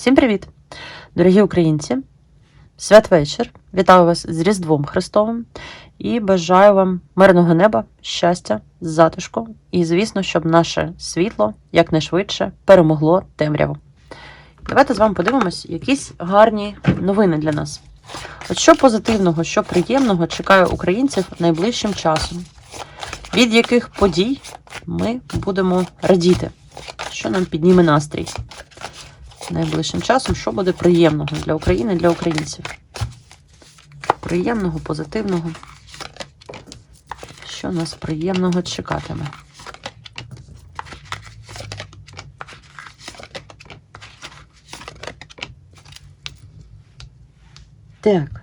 Всім привіт, дорогі українці! Святвечір! Вітаю вас з Різдвом Христовим і бажаю вам мирного неба, щастя, затишку і, звісно, щоб наше світло якнайшвидше перемогло темряву. Давайте з вами подивимось якісь гарні новини для нас. От що позитивного, що приємного чекає українців найближчим часом, від яких подій ми будемо радіти, що нам підніме настрій найближчим часом, що буде приємного для України, для українців. Приємного, позитивного. Що нас приємного чекатиме? Так.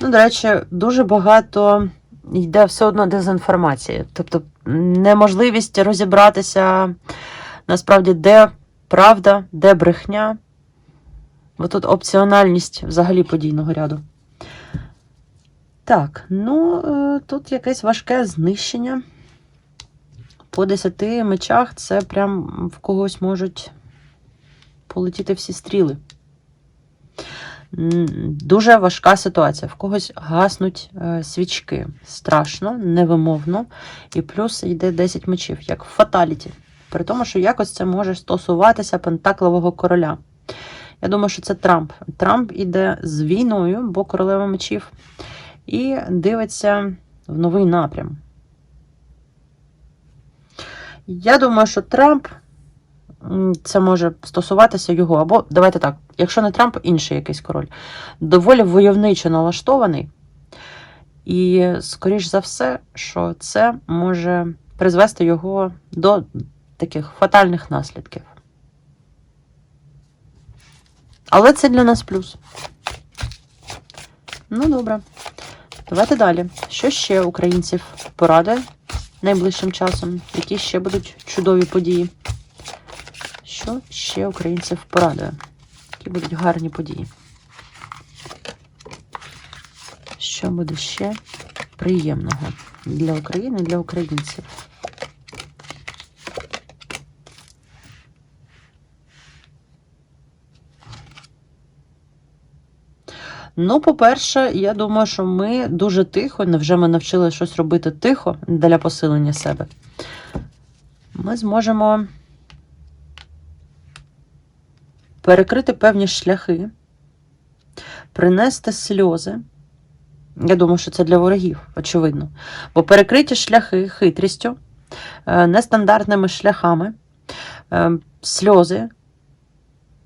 Ну, до речі, дуже багато йде все одно дезінформації. Тобто неможливість розібратися насправді, де правда, де брехня. Бо тут опціональність взагалі подійного ряду. Так, ну е, тут якесь важке знищення. По 10 мечах це прям в когось можуть полетіти всі стріли. Дуже важка ситуація. В когось гаснуть е, свічки. Страшно, невимовно. І плюс йде 10 мечів, як в фаталіті. При тому, що якось це може стосуватися Пентаклового короля. Я думаю, що це Трамп. Трамп іде з війною, бо королева мечів, і дивиться в новий напрям. Я думаю, що Трамп це може стосуватися його, або давайте так, якщо не Трамп, інший якийсь король. Доволі войовничо налаштований. І, скоріш за все, що це може призвести його до таких фатальних наслідків. Але це для нас плюс. Ну, добре. Давайте далі. Що ще українців порадує найближчим часом? Які ще будуть чудові події? Що ще українців порадує? Які будуть гарні події? Що буде ще приємного для України, для українців? Ну, по-перше, я думаю, що ми дуже тихо, невже ми навчили щось робити тихо для посилення себе. Ми зможемо перекрити певні шляхи, принести сльози. Я думаю, що це для ворогів, очевидно. Бо перекриті шляхи хитрістю, е, нестандартними шляхами, е, сльози,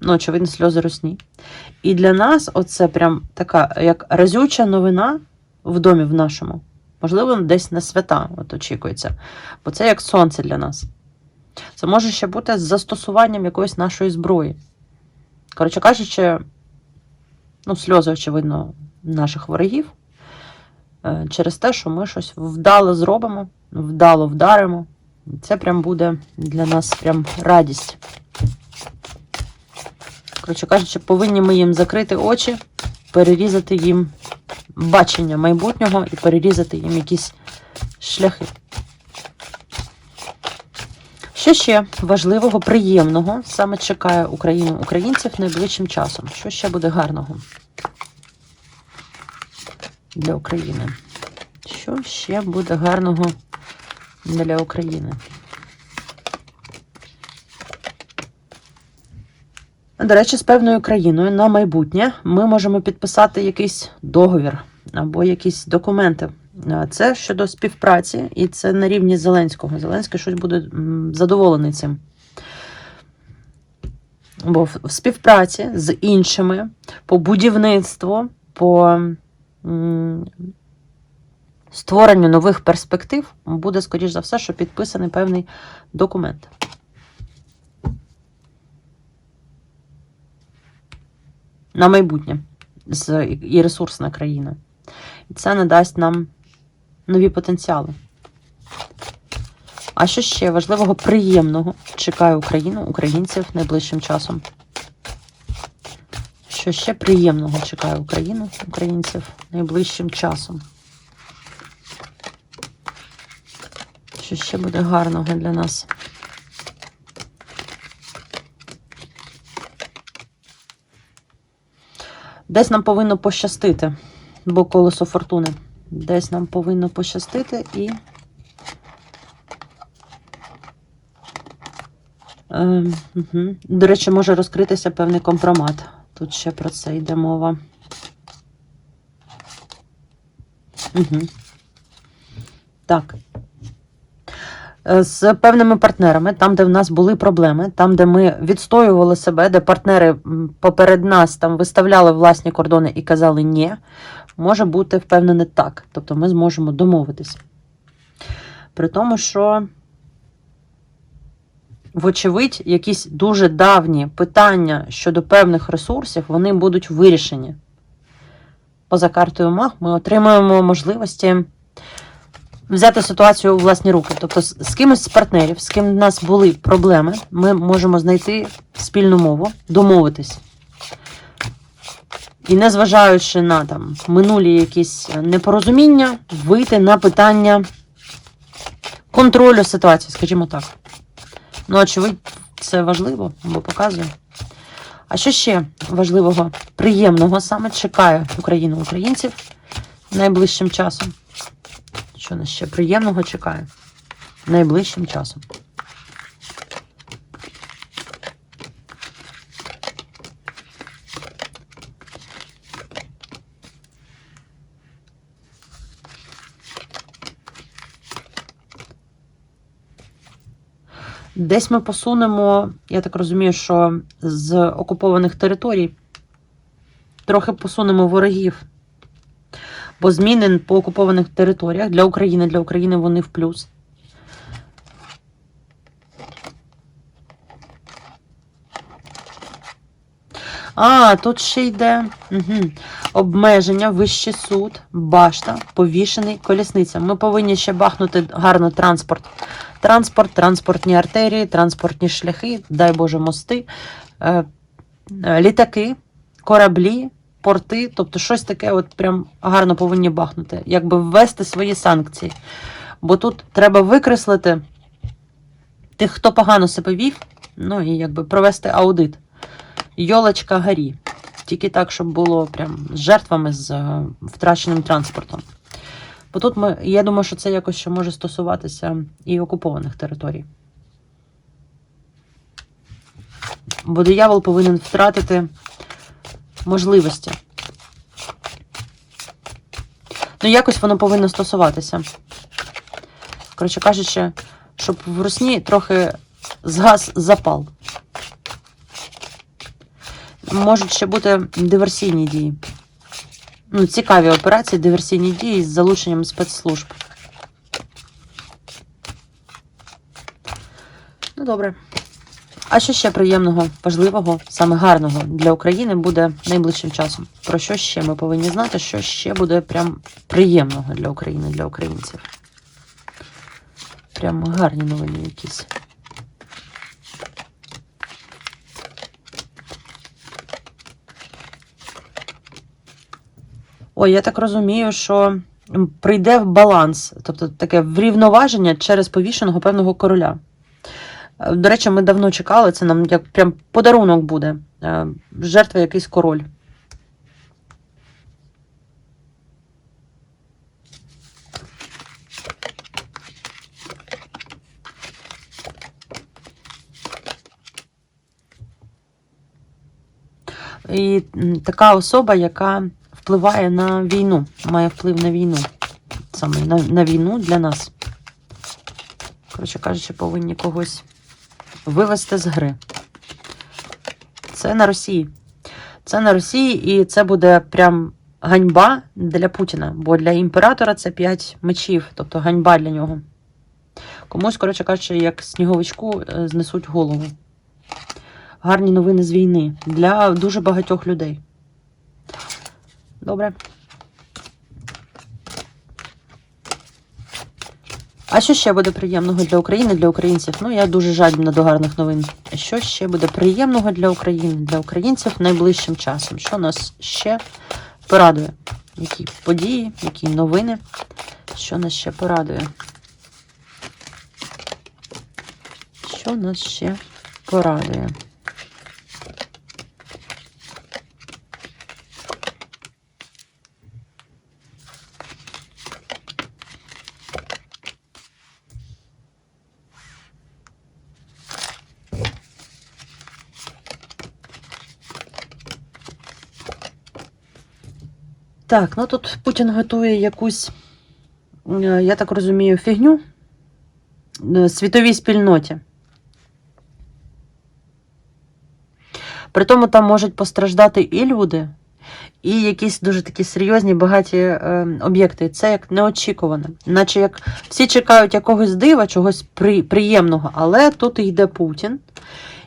ну, очевидно, сльози русні. І для нас оце прям така, як разюча новина в домі в нашому. Можливо, десь на свята от очікується. Бо це як сонце для нас. Це може ще бути з застосуванням якоїсь нашої зброї. Коротше кажучи, ну, сльози, очевидно, наших ворогів. е, Через те, що ми щось вдало зробимо, вдало вдаримо. Це прям буде для нас прям радість. Коротше кажучи, повинні ми їм закрити очі, перерізати їм бачення майбутнього і перерізати їм якісь шляхи. Що ще важливого, приємного саме чекає Україну українців найближчим часом? Що ще буде гарного для України? Що ще буде гарного для України? До речі, з певною країною на майбутнє ми можемо підписати якийсь договір або якісь документи. Це щодо співпраці, і це на рівні Зеленського. Зеленський щось буде задоволений цим. Бо в співпраці з іншими по будівництву, по створенню нових перспектив буде, скоріш за все, що підписаний певний документ. На майбутнє і ресурсна країна. І це надасть нам нові потенціали. А що ще важливого, приємного чекає Україну, українців найближчим часом? Що ще приємного чекає Україну, українців найближчим часом? Що ще буде гарного для нас? Десь нам повинно пощастити, бо колесо фортуни. Десь нам повинно пощастити і. Ем, угу. До речі, може розкритися певний компромат. Тут ще про це йде мова. Угу. Так. Е, З певними партнерами, там, де в нас були проблеми, там, де ми відстоювали себе, де партнери поперед нас там виставляли власні кордони і казали ні, може бути впевнене так. Тобто ми зможемо домовитись. При тому, що, вочевидь, якісь дуже давні питання щодо певних ресурсів, вони будуть вирішені. Поза картою маг ми отримуємо можливості взяти ситуацію у власні руки. Тобто, з, кимось з партнерів, з ким в нас були проблеми, ми можемо знайти спільну мову, домовитись. І незважаючи на там минулі якісь непорозуміння, вийти на питання контролю ситуації, скажімо так. Ну, очевидь, це важливо, бо показує. А що ще важливого, приємного саме чекає Україну українців найближчим часом? Що нас ще приємного чекає найближчим часом? Десь ми посунемо, я так розумію, що з окупованих територій трохи посунемо ворогів. Бо зміни по окупованих територіях для України, для України вони в плюс. А, тут ще йде угу. обмеження, вищий суд, башта, повішений, колісниця. Ми повинні ще бахнути гарно транспорт. Транспорт, транспортні артерії, транспортні шляхи, дай Боже, мости, е, е, літаки, кораблі, порти, тобто щось таке, от прям гарно повинні бахнути, якби ввести свої санкції. Бо тут треба викреслити тих, хто погано себе вів, ну і якби провести аудит. Йолочка горі. Тільки так, щоб було прям з жертвами з е, втраченим транспортом. Бо тут ми, я думаю, що це якось ще може стосуватися і окупованих територій. Бо диявол повинен втратити можливості. Ну, якось воно повинно стосуватися. Коротше кажучи, щоб в русні трохи згас запал. Можуть ще бути диверсійні дії. Ну, цікаві операції, диверсійні дії з залученням спецслужб. Ну, добре. А що ще приємного, важливого, саме гарного для України буде найближчим часом? Про що ще ми повинні знати, що ще буде прям приємного для України, для українців? Прям гарні новини якісь. Ой, я так розумію, що прийде в баланс, тобто таке врівноваження через повішеного певного короля. До речі, ми давно чекали, це нам як прям подарунок буде. Е, Жертва якийсь король. І така особа, яка впливає на війну, має вплив на війну. Саме на, на війну для нас. Коротше кажучи, повинні когось вивести з гри. Це на Росії. Це на Росії, і це буде прям ганьба для Путіна. Бо для імператора це 5 мечів, тобто ганьба для нього. Комусь, коротше кажучи, як сніговичку е, знесуть голову. Гарні новини з війни для дуже багатьох людей. Добре. А що ще буде приємного для України, для українців? Ну, я дуже жадібна до гарних новин. Що ще буде приємного для України, для українців найближчим часом? Що нас ще порадує? Які події, які новини? Що нас ще порадує? Що нас ще порадує? Так, ну тут Путін готує якусь, е, я так розумію, фігню е, світовій спільноті. При тому там можуть постраждати і люди, і якісь дуже такі серйозні, багаті е, об'єкти. Це як неочікуване. Наче як всі чекають якогось дива, чогось при, приємного, але тут йде Путін,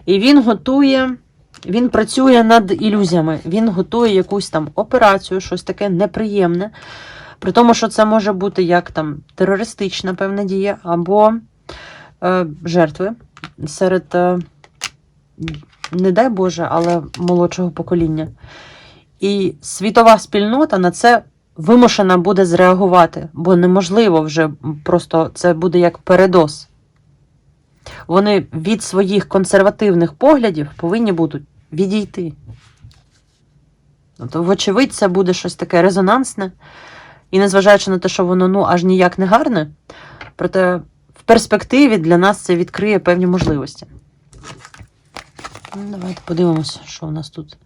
і він готує. Він працює над ілюзіями, він готує якусь там операцію, щось таке неприємне. При тому, що це може бути як там терористична певна дія, або е, жертви серед, е, не дай Боже, але молодшого покоління. І світова спільнота на це вимушена буде зреагувати, бо неможливо вже просто це буде як передоз. Вони від своїх консервативних поглядів повинні будуть відійти. Тобто, вочевидь, це буде щось таке резонансне. І незважаючи на те, що воно ну, аж ніяк не гарне, проте в перспективі для нас це відкриє певні можливості. Ну, давайте подивимося, що в нас тут.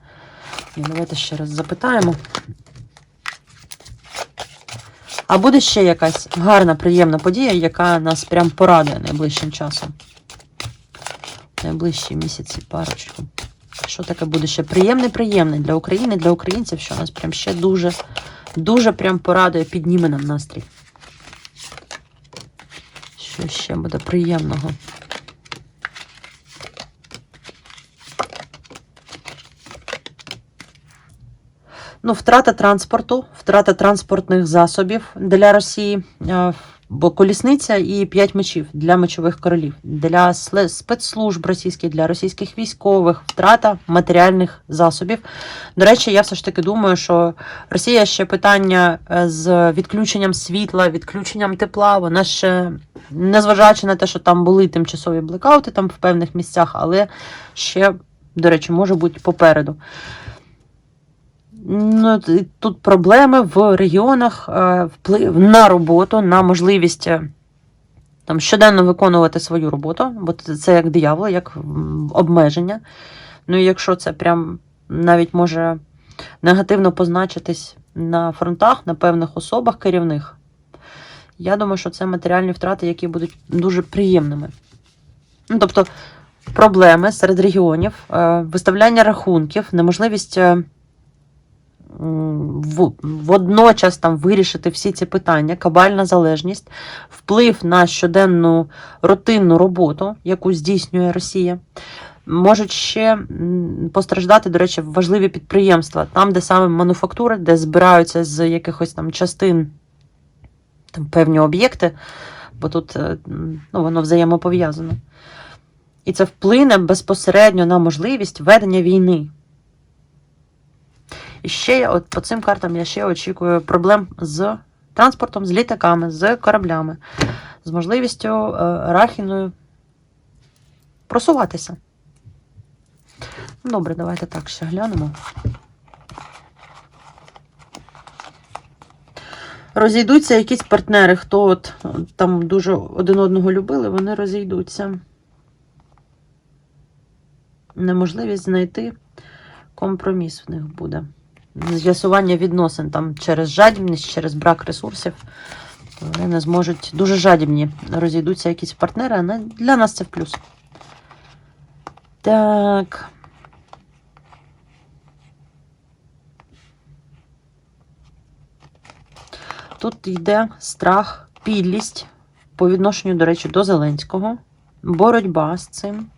Ні, давайте ще раз запитаємо. А буде ще якась гарна, приємна подія, яка нас прям порадує найближчим часом. Найближчі місяці, парочку. Що таке буде ще приємне, приємне для України, для українців, що нас прям ще дуже, дуже прям порадує, підніме нам настрій. Що ще буде приємного? Ну, втрата транспорту, втрата транспортних засобів для Росії, е, бо колісниця і п'ять мечів для мечових королів, для спецслужб російських, для російських військових, втрата матеріальних засобів. До речі, я все ж таки думаю, що Росія ще питання е, з відключенням світла, відключенням тепла, вона ще, незважаючи на те, що там були тимчасові блекаути там в певних місцях, але ще, до речі, може бути попереду. Ну, тут проблеми в регіонах, е, вплив на роботу, на можливість е, там, щоденно виконувати свою роботу, бо це як диявол, як обмеження. Ну, і якщо це прям навіть може негативно позначитись на фронтах, на певних особах керівних, я думаю, що це матеріальні втрати, які будуть дуже приємними. Ну, тобто, проблеми серед регіонів, е, виставляння рахунків, неможливість. Водночас там вирішити всі ці питання, кабальна залежність, вплив на щоденну рутинну роботу, яку здійснює Росія. Можуть ще постраждати, до речі, важливі підприємства, там, де саме мануфактури, де збираються з якихось там частин там, певні об'єкти, бо тут е, ну, воно взаємопов'язано. І це вплине безпосередньо на можливість ведення війни. І ще я, от по цим картам я ще очікую проблем з транспортом, з літаками, з кораблями, з можливістю е, Рахіною просуватися. Добре, давайте так ще глянемо. Розійдуться якісь партнери, хто от е, там дуже один одного любили, вони розійдуться. Неможливість знайти компроміс в них буде. З'ясування відносин там через жадібність, через брак ресурсів. Вони не зможуть дуже жадібні. Розійдуться якісь партнери, а для нас це в плюс. Так. Тут йде страх, підлість по відношенню, до речі, до Зеленського, боротьба з цим.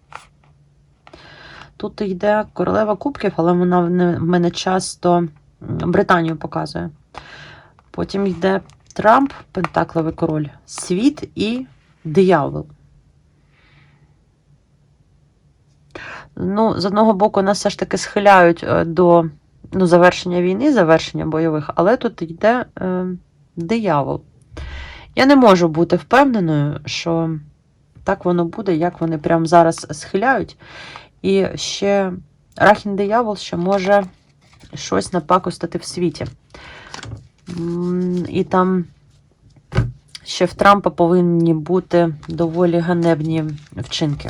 Тут йде королева кубків, але вона в мене часто Британію показує. Потім йде Трамп, Пентакловий король, світ і диявол. Ну, з одного боку, нас все ж таки схиляють е, до ну, завершення війни, завершення бойових, але тут йде е, диявол. Я не можу бути впевненою, що так воно буде, як вони прямо зараз схиляють. І ще Рахін диявол ще може щось напакостити в світі. І там ще в Трампа повинні бути доволі ганебні вчинки.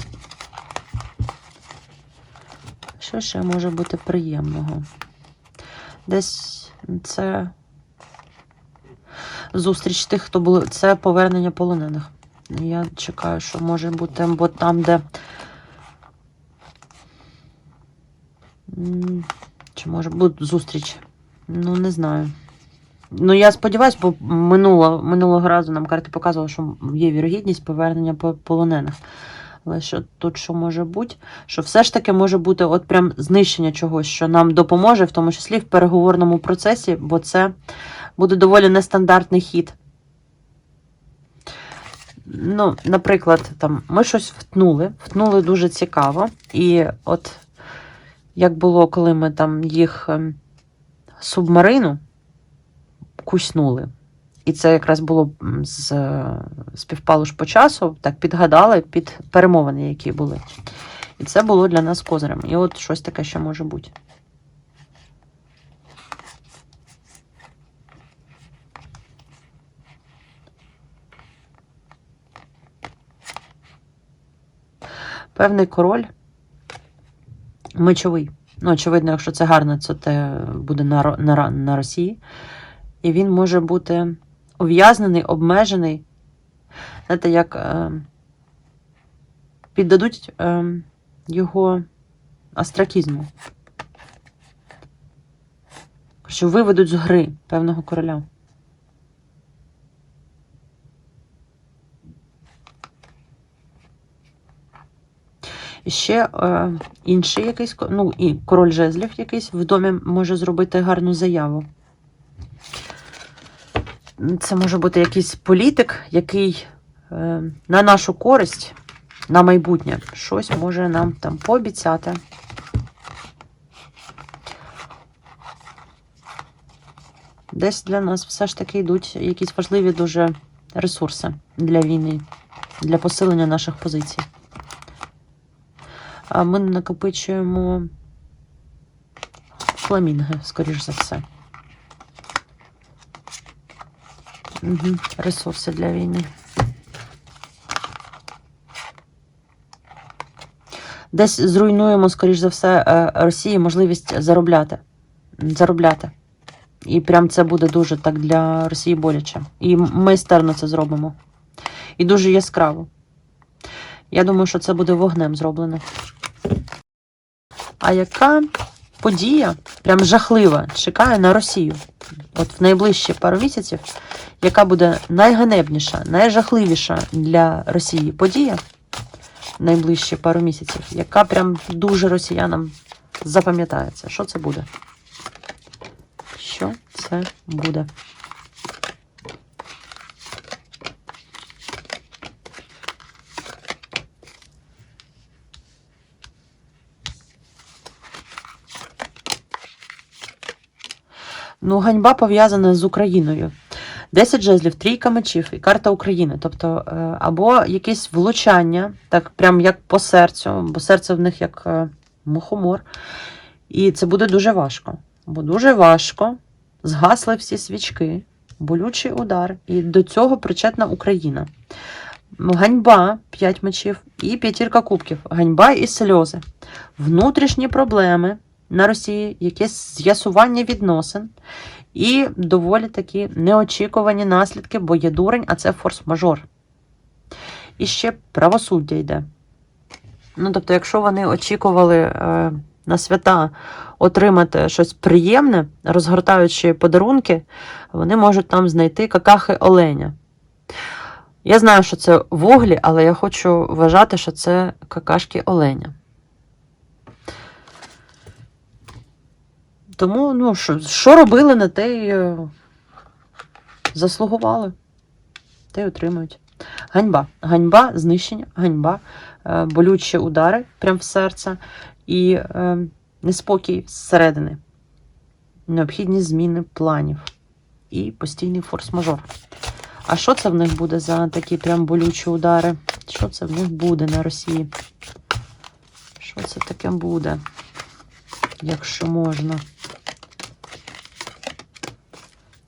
Що ще може бути приємного? Десь це зустріч тих, хто були. Це повернення полонених. Я чекаю, що може бути, бо там, де. Чи може бути зустріч? Ну, не знаю. Ну, я сподіваюся, бо минуло, минулого разу нам карти показували, що є вірогідність повернення полонених. Але що тут що може бути? Що все ж таки може бути от прям знищення чогось, що нам допоможе, в тому числі в переговорному процесі, бо це буде доволі нестандартний хід. Ну, наприклад, там ми щось втнули, втнули дуже цікаво. І от як було, коли ми там їх ем, субмарину куснули. І це якраз було з співпало ж по часу, так підгадали під перемовини, які були. І це було для нас козирем. І от щось таке ще може бути. Певний король мечовий. Ну, очевидно, якщо це гарно, це те буде на, на, на Росії. І він може бути ув'язнений, обмежений. Знаєте, як е, піддадуть е, його астракізму. Що виведуть з гри певного короля. Ще е, інший якийсь, ну і король жезлів якийсь в домі може зробити гарну заяву. Це може бути якийсь політик, який е, на нашу користь, на майбутнє, щось може нам там пообіцяти. Десь для нас все ж таки йдуть якісь важливі дуже ресурси для війни, для посилення наших позицій. Ми накопичуємо фламінги, скоріш за все. Угу. Ресурси для війни. Десь зруйнуємо, скоріш за все, е, Росії можливість заробляти. Заробляти. І прям це буде дуже так для Росії боляче. І майстерно це зробимо. І дуже яскраво. Я думаю, що це буде вогнем зроблено. А яка подія, прям жахлива, чекає на Росію? От в найближчі пару місяців, яка буде найганебніша, найжахливіша для Росії подія в найближчі пару місяців, яка прям дуже росіянам запам'ятається. Що це буде? Що це буде? Ну, ганьба пов'язана з Україною. 10 жезлів, трійка мечів і карта України. Тобто, е, або якесь влучання, так прям як по серцю, бо серце в них як е, мухомор. І це буде дуже важко. Бо дуже важко згасли всі свічки, болючий удар, і до цього причетна Україна. Ганьба 5 мечів і п'ятірка кубків. Ганьба і сльози. Внутрішні проблеми на Росії, якесь з'ясування відносин і доволі такі неочікувані наслідки, бо є дурень, а це форс-мажор. І ще правосуддя йде. Ну, тобто, якщо вони очікували е, на свята отримати щось приємне, розгортаючи подарунки, вони можуть там знайти какахи оленя. Я знаю, що це вуглі, але я хочу вважати, що це какашки оленя. Тому, ну, що, що робили, на те й е, заслугували, те й отримують. Ганьба. Ганьба, знищення, ганьба, е, болючі удари прямо в серце і е, неспокій зсередини. Необхідні зміни планів і постійний форс-мажор. А що це в них буде за такі прям болючі удари? Що це в них буде на Росії? Що це таке буде, якщо можна?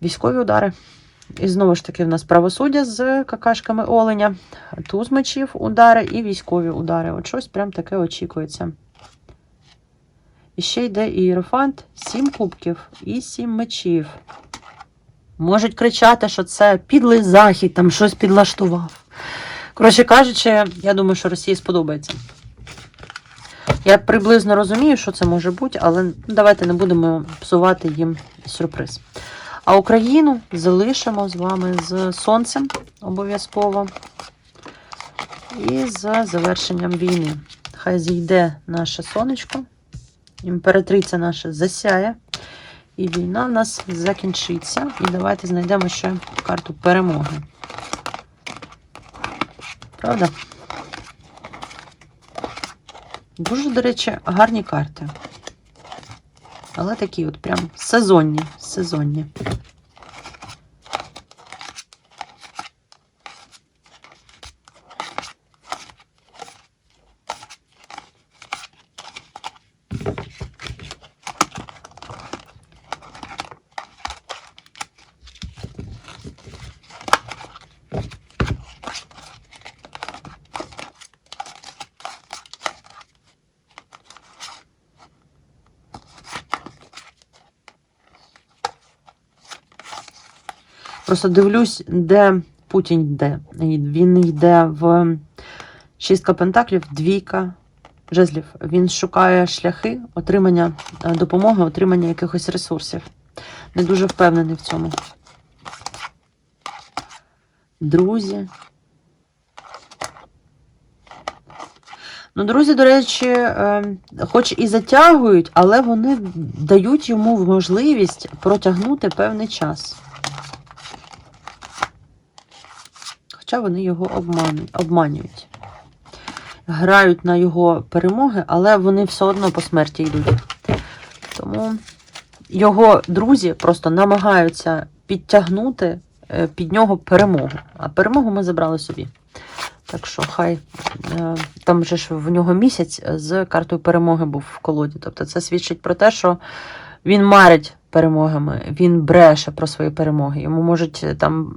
Військові удари. І знову ж таки, в нас правосуддя з какашками оленя, туз мечів удари і військові удари. От щось прям таке очікується. І ще йде ієрофант, сім кубків і сім мечів. Можуть кричати, що це підлий захід, там щось підлаштував. Коротше кажучи, я думаю, що Росії сподобається. Я приблизно розумію, що це може бути, але давайте не будемо псувати їм сюрприз. А Україну залишимо з вами з сонцем обов'язково. І з завершенням війни. Хай зійде наше сонечко, імператриця наша засяє, і війна в нас закінчиться. І давайте знайдемо ще карту перемоги. Правда? Дуже, до речі, гарні карти. Але такі от прям сезонні, сезонні. Просто дивлюсь, де Путін йде. Він йде в шістка пентаклів, двійка жезлів. Він шукає шляхи отримання е, допомоги, отримання якихось ресурсів. Не дуже впевнений в цьому. Друзі. Ну, друзі, до речі, е, хоч і затягують, але вони дають йому можливість протягнути певний час. Хоча вони його обманюють. Грають на його перемоги, але вони все одно по смерті йдуть. Тому його друзі просто намагаються підтягнути е, під нього перемогу. А перемогу ми забрали собі. Так що хай е, там же ж в нього місяць з картою перемоги був в колоді. Тобто це свідчить про те, що він марить перемогами, він бреше про свої перемоги. Йому можуть е, там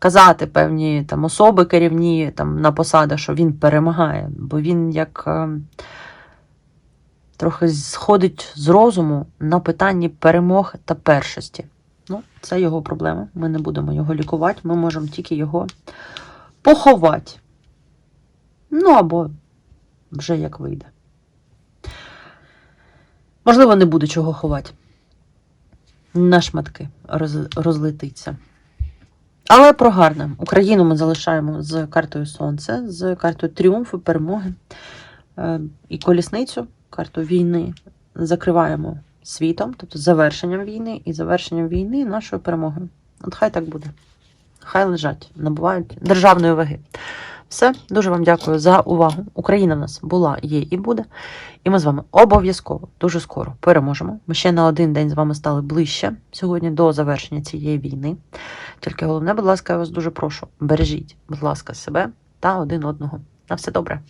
казати певні там особи керівні там на посадах, що він перемагає, бо він як е, трохи сходить з розуму на питанні перемог та першості. Ну, це його проблема. Ми не будемо його лікувати, ми можемо тільки його поховати. Ну або вже як вийде. Можливо, не буде чого ховати. На шматки роз, розлетиться. Але про гарне. Україну ми залишаємо з картою Сонце, з картою тріумфу, перемоги. Е, І колісницю, карту війни, закриваємо світом, тобто завершенням війни і завершенням війни нашою перемогою. От хай так буде. Хай лежать, набувають державної ваги. Все, дуже вам дякую за увагу. Україна в нас була, є і буде. І ми з вами обов'язково дуже скоро переможемо. Ми ще на один день з вами стали ближче сьогодні до завершення цієї війни. Тільки головне, будь ласка, я вас дуже прошу, бережіть, будь ласка, себе та один одного. На все добре.